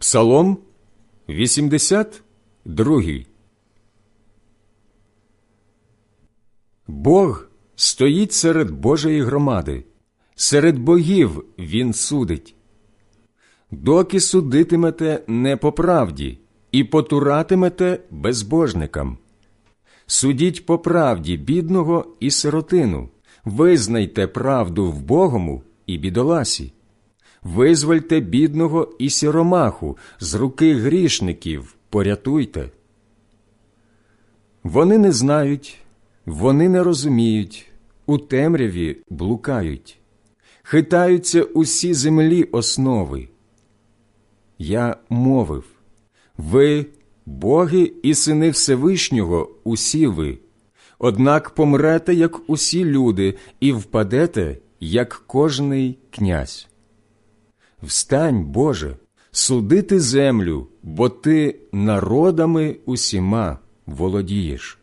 Псалом 82. Бог стоїть серед Божої громади, серед богів Він судить. Доки судитимете не по правді і потуратимете безбожникам. Судіть по правді бідного і сиротину, визнайте правду в Богому і бідоласі. Визвольте бідного і сіромаху з руки грішників, порятуйте. Вони не знають, вони не розуміють, у темряві блукають, хитаються усі землі основи. Я мовив ви, боги і сини Всевишнього, усі ви, однак помрете, як усі люди, і впадете, як кожний князь. Встань, Боже, судити землю, бо ти народами усіма володієш.